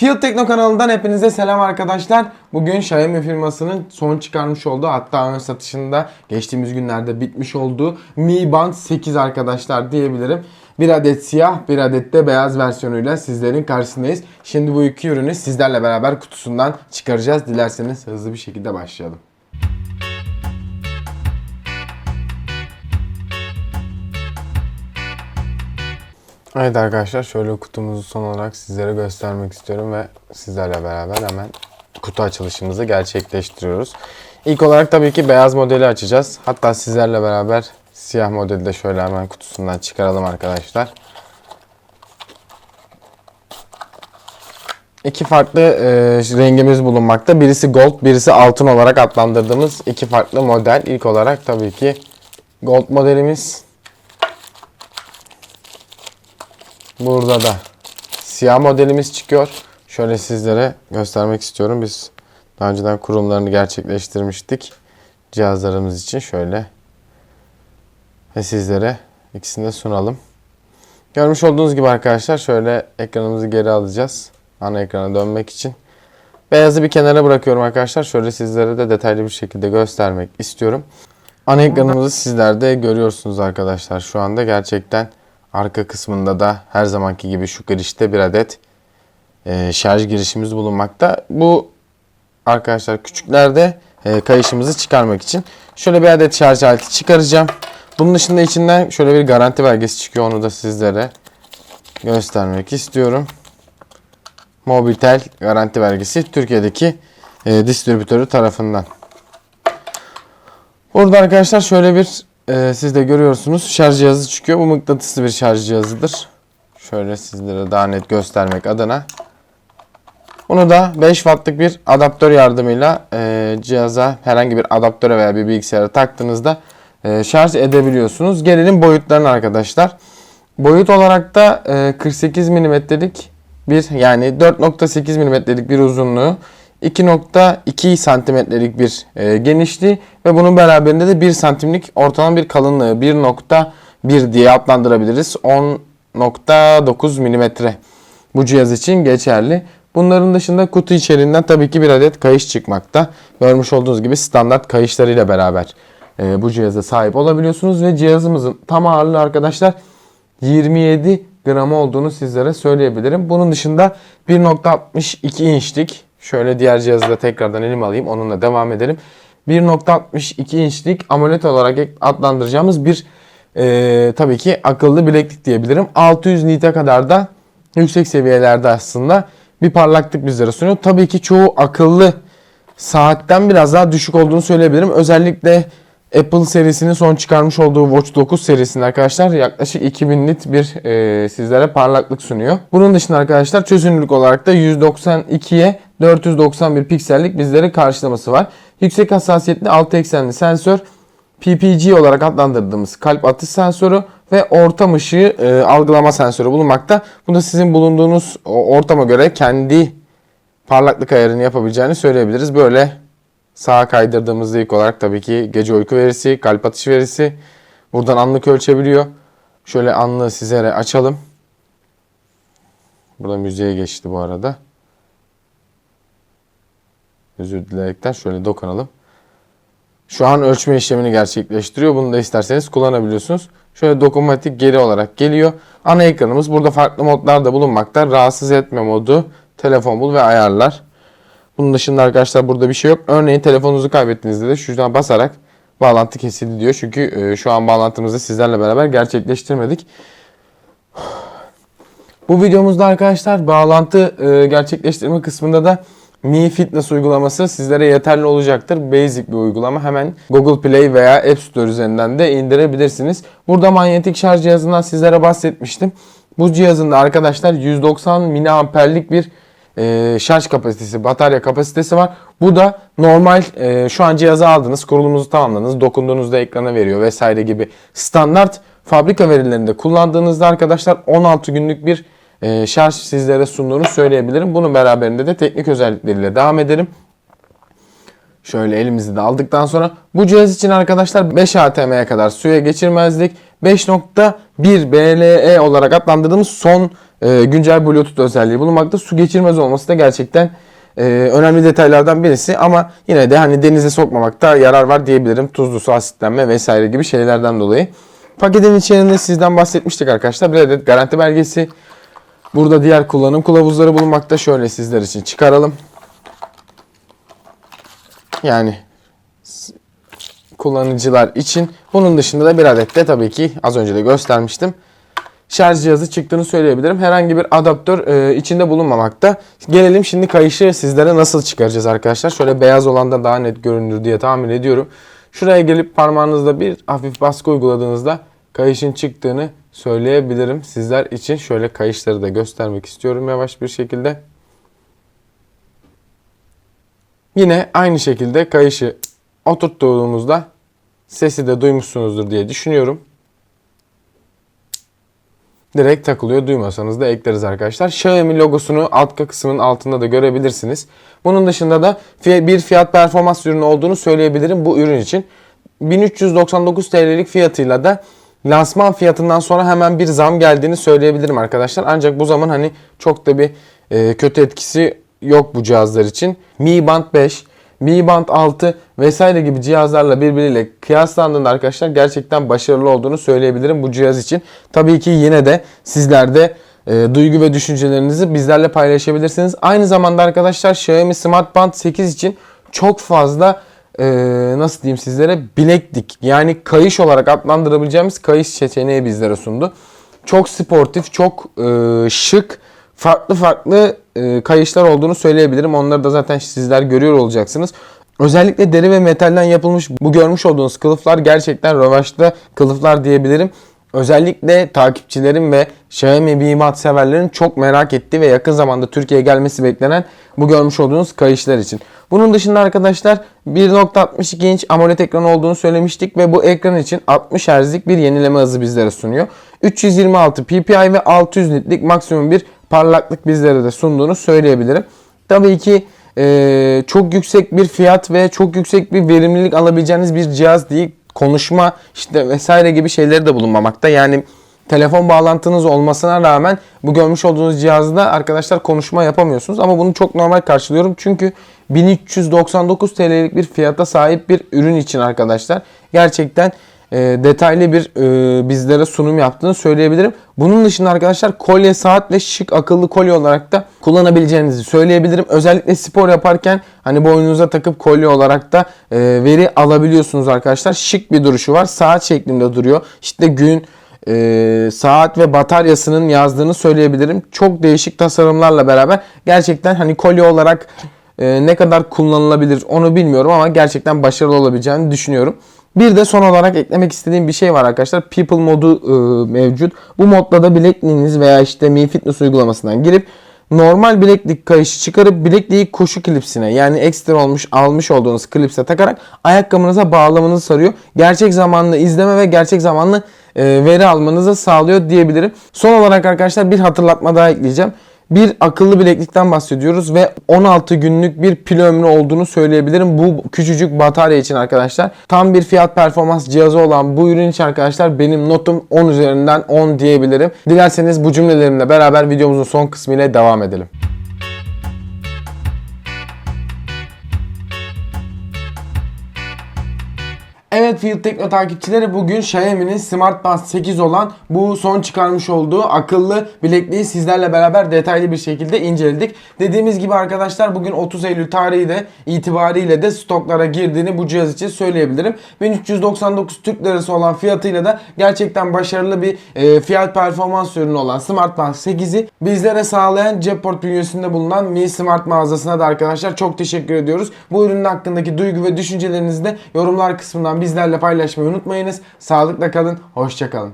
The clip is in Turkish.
Field Tekno kanalından hepinize selam arkadaşlar. Bugün Xiaomi firmasının son çıkarmış olduğu hatta ön satışında geçtiğimiz günlerde bitmiş olduğu Mi Band 8 arkadaşlar diyebilirim. Bir adet siyah, bir adet de beyaz versiyonuyla sizlerin karşısındayız. Şimdi bu iki ürünü sizlerle beraber kutusundan çıkaracağız. Dilerseniz hızlı bir şekilde başlayalım. Evet arkadaşlar şöyle kutumuzu son olarak sizlere göstermek istiyorum ve sizlerle beraber hemen kutu açılışımızı gerçekleştiriyoruz. İlk olarak tabii ki beyaz modeli açacağız. Hatta sizlerle beraber siyah modeli de şöyle hemen kutusundan çıkaralım arkadaşlar. İki farklı e, rengimiz bulunmakta. Birisi gold, birisi altın olarak adlandırdığımız iki farklı model. İlk olarak tabii ki gold modelimiz. Burada da siyah modelimiz çıkıyor. Şöyle sizlere göstermek istiyorum. Biz daha önceden kurumlarını gerçekleştirmiştik. Cihazlarımız için şöyle. Ve sizlere ikisini de sunalım. Görmüş olduğunuz gibi arkadaşlar şöyle ekranımızı geri alacağız. Ana ekrana dönmek için. Beyazı bir kenara bırakıyorum arkadaşlar. Şöyle sizlere de detaylı bir şekilde göstermek istiyorum. Ana ekranımızı sizler de görüyorsunuz arkadaşlar. Şu anda gerçekten arka kısmında da her zamanki gibi şu girişte bir adet e, şarj girişimiz bulunmakta. Bu arkadaşlar küçüklerde e, kayışımızı çıkarmak için. Şöyle bir adet şarj aleti çıkaracağım. Bunun dışında içinden şöyle bir garanti belgesi çıkıyor. Onu da sizlere göstermek istiyorum. Mobitel garanti belgesi Türkiye'deki e, distribütörü tarafından. Burada arkadaşlar şöyle bir e, siz de görüyorsunuz şarj cihazı çıkıyor. Bu mıknatıslı bir şarj cihazıdır. Şöyle sizlere daha net göstermek adına. Bunu da 5 wattlık bir adaptör yardımıyla e, cihaza herhangi bir adaptöre veya bir bilgisayara taktığınızda e, şarj edebiliyorsunuz. Gelelim boyutlarına arkadaşlar. Boyut olarak da e, 48 mm'lik bir yani 4.8 mm'lik bir uzunluğu, 2.2 santimetrelik bir e, genişliği ve bunun beraberinde de 1 santimlik ortalama bir kalınlığı 1.1 diye adlandırabiliriz. 10.9 milimetre bu cihaz için geçerli. Bunların dışında kutu içeriğinden tabii ki bir adet kayış çıkmakta. Görmüş olduğunuz gibi standart kayışlarıyla beraber e, bu cihaza sahip olabiliyorsunuz ve cihazımızın tam ağırlığı arkadaşlar 27 gram olduğunu sizlere söyleyebilirim. Bunun dışında 1.62 inçlik şöyle diğer cihazı da tekrardan elim alayım onunla devam edelim. 1.62 inçlik AMOLED olarak adlandıracağımız bir e, tabii ki akıllı bileklik diyebilirim. 600 nite kadar da yüksek seviyelerde aslında bir parlaklık bizlere sunuyor. Tabii ki çoğu akıllı saatten biraz daha düşük olduğunu söyleyebilirim. Özellikle Apple serisinin son çıkarmış olduğu Watch 9 serisinde arkadaşlar yaklaşık 2000 nit bir e, sizlere parlaklık sunuyor. Bunun dışında arkadaşlar çözünürlük olarak da 192'ye 491 piksellik bizlere karşılaması var. Yüksek hassasiyetli 6 eksenli sensör, PPG olarak adlandırdığımız kalp atış sensörü ve ortam ışığı e, algılama sensörü bulunmakta. Bu da sizin bulunduğunuz ortama göre kendi parlaklık ayarını yapabileceğini söyleyebiliriz. Böyle sağa kaydırdığımızda ilk olarak tabii ki gece uyku verisi, kalp atış verisi buradan anlık ölçebiliyor. Şöyle anlığı sizlere açalım. Burada müziğe geçti bu arada. Özür dileyerekten şöyle dokunalım. Şu an ölçme işlemini gerçekleştiriyor. Bunu da isterseniz kullanabiliyorsunuz. Şöyle dokunmatik geri olarak geliyor. Ana ekranımız burada farklı modlar da bulunmakta. Rahatsız etme modu, telefon bul ve ayarlar. Bunun dışında arkadaşlar burada bir şey yok. Örneğin telefonunuzu kaybettiğinizde de şuradan basarak bağlantı kesildi diyor. Çünkü e, şu an bağlantımızı sizlerle beraber gerçekleştirmedik. Bu videomuzda arkadaşlar bağlantı e, gerçekleştirme kısmında da Mi Fitness uygulaması sizlere yeterli olacaktır. Basic bir uygulama. Hemen Google Play veya App Store üzerinden de indirebilirsiniz. Burada manyetik şarj cihazından sizlere bahsetmiştim. Bu cihazın da arkadaşlar 190 miliamperlik bir e, şarj kapasitesi, batarya kapasitesi var. Bu da normal e, şu an cihazı aldınız, kurulumuzu tamamladınız, dokunduğunuzda ekrana veriyor vesaire gibi standart fabrika verilerinde kullandığınızda arkadaşlar 16 günlük bir e, şarj sizlere sunduğunu söyleyebilirim. Bunun beraberinde de teknik özellikleriyle devam edelim. Şöyle elimizi de aldıktan sonra bu cihaz için arkadaşlar 5 ATM'ye kadar suya geçirmezlik 5.1 BLE olarak adlandırdığımız son e, güncel Bluetooth özelliği bulunmakta. Su geçirmez olması da gerçekten e, önemli detaylardan birisi ama yine de hani denize sokmamakta yarar var diyebilirim. Tuzlu su, asitlenme vesaire gibi şeylerden dolayı. Paketin içerisinde sizden bahsetmiştik arkadaşlar. Bir adet garanti belgesi. Burada diğer kullanım kılavuzları bulunmakta. Şöyle sizler için çıkaralım. Yani kullanıcılar için. Bunun dışında da bir adet de tabii ki az önce de göstermiştim. Şarj cihazı çıktığını söyleyebilirim. Herhangi bir adaptör e, içinde bulunmamakta. Gelelim şimdi kayışı sizlere nasıl çıkaracağız arkadaşlar. Şöyle beyaz olan da daha net görünür diye tahmin ediyorum. Şuraya gelip parmağınızla bir hafif baskı uyguladığınızda kayışın çıktığını söyleyebilirim. Sizler için şöyle kayışları da göstermek istiyorum yavaş bir şekilde. Yine aynı şekilde kayışı oturttuğumuzda sesi de duymuşsunuzdur diye düşünüyorum. Direkt takılıyor. Duymasanız da ekleriz arkadaşlar. Xiaomi logosunu alt kısmın altında da görebilirsiniz. Bunun dışında da bir fiyat performans ürünü olduğunu söyleyebilirim bu ürün için. 1399 TL'lik fiyatıyla da lansman fiyatından sonra hemen bir zam geldiğini söyleyebilirim arkadaşlar. Ancak bu zaman hani çok da bir e, kötü etkisi yok bu cihazlar için. Mi Band 5, Mi Band 6 vesaire gibi cihazlarla birbiriyle kıyaslandığında arkadaşlar gerçekten başarılı olduğunu söyleyebilirim bu cihaz için. Tabii ki yine de sizler de e, duygu ve düşüncelerinizi bizlerle paylaşabilirsiniz. Aynı zamanda arkadaşlar Xiaomi Smart Band 8 için çok fazla e, nasıl diyeyim sizlere bileklik yani kayış olarak adlandırabileceğimiz kayış seçeneği bizlere sundu. Çok sportif, çok e, şık, farklı farklı e, kayışlar olduğunu söyleyebilirim. Onları da zaten sizler görüyor olacaksınız. Özellikle deri ve metalden yapılmış bu görmüş olduğunuz kılıflar gerçekten rövaşta kılıflar diyebilirim. Özellikle takipçilerim ve Xiaomi Mi Band severlerin çok merak ettiği ve yakın zamanda Türkiye'ye gelmesi beklenen bu görmüş olduğunuz kayışlar için. Bunun dışında arkadaşlar 1.62 inç AMOLED ekran olduğunu söylemiştik ve bu ekran için 60 Hz'lik bir yenileme hızı bizlere sunuyor. 326 ppi ve 600 nitlik maksimum bir parlaklık bizlere de sunduğunu söyleyebilirim. Tabii ki e, çok yüksek bir fiyat ve çok yüksek bir verimlilik alabileceğiniz bir cihaz değil. Konuşma işte vesaire gibi şeyleri de bulunmamakta. Yani telefon bağlantınız olmasına rağmen bu görmüş olduğunuz cihazda arkadaşlar konuşma yapamıyorsunuz. Ama bunu çok normal karşılıyorum. Çünkü 1399 TL'lik bir fiyata sahip bir ürün için arkadaşlar gerçekten e, detaylı bir e, bizlere sunum yaptığını söyleyebilirim. Bunun dışında arkadaşlar kolye, saat ve şık akıllı kolye olarak da kullanabileceğinizi söyleyebilirim. Özellikle spor yaparken hani boynunuza takıp kolye olarak da e, veri alabiliyorsunuz arkadaşlar. Şık bir duruşu var. Saat şeklinde duruyor. İşte gün, e, saat ve bataryasının yazdığını söyleyebilirim. Çok değişik tasarımlarla beraber gerçekten hani kolye olarak e, ne kadar kullanılabilir onu bilmiyorum ama gerçekten başarılı olabileceğini düşünüyorum. Bir de son olarak eklemek istediğim bir şey var arkadaşlar. People modu e, mevcut. Bu modda da bilekliğiniz veya işte Mi Fitness uygulamasından girip normal bileklik kayışı çıkarıp bilekliği koşu klipsine yani ekstra olmuş almış olduğunuz klipse takarak ayakkabınıza bağlamanızı sarıyor. Gerçek zamanlı izleme ve gerçek zamanlı e, veri almanızı sağlıyor diyebilirim. Son olarak arkadaşlar bir hatırlatma daha ekleyeceğim. Bir akıllı bileklikten bahsediyoruz ve 16 günlük bir pil ömrü olduğunu söyleyebilirim. Bu küçücük batarya için arkadaşlar. Tam bir fiyat performans cihazı olan bu ürün için arkadaşlar benim notum 10 üzerinden 10 diyebilirim. Dilerseniz bu cümlelerimle beraber videomuzun son kısmı ile devam edelim. Evet Field Tekno takipçileri bugün Xiaomi'nin Smart Band 8 olan bu son çıkarmış olduğu akıllı bilekliği sizlerle beraber detaylı bir şekilde inceledik. Dediğimiz gibi arkadaşlar bugün 30 Eylül tarihi de itibariyle de stoklara girdiğini bu cihaz için söyleyebilirim. 1399 Türk Lirası olan fiyatıyla da gerçekten başarılı bir e, fiyat performans ürünü olan Smart Band 8'i bizlere sağlayan Ceport bünyesinde bulunan Mi Smart mağazasına da arkadaşlar çok teşekkür ediyoruz. Bu ürünün hakkındaki duygu ve düşüncelerinizi de yorumlar kısmından bizlerle paylaşmayı unutmayınız. Sağlıkla kalın, hoşçakalın.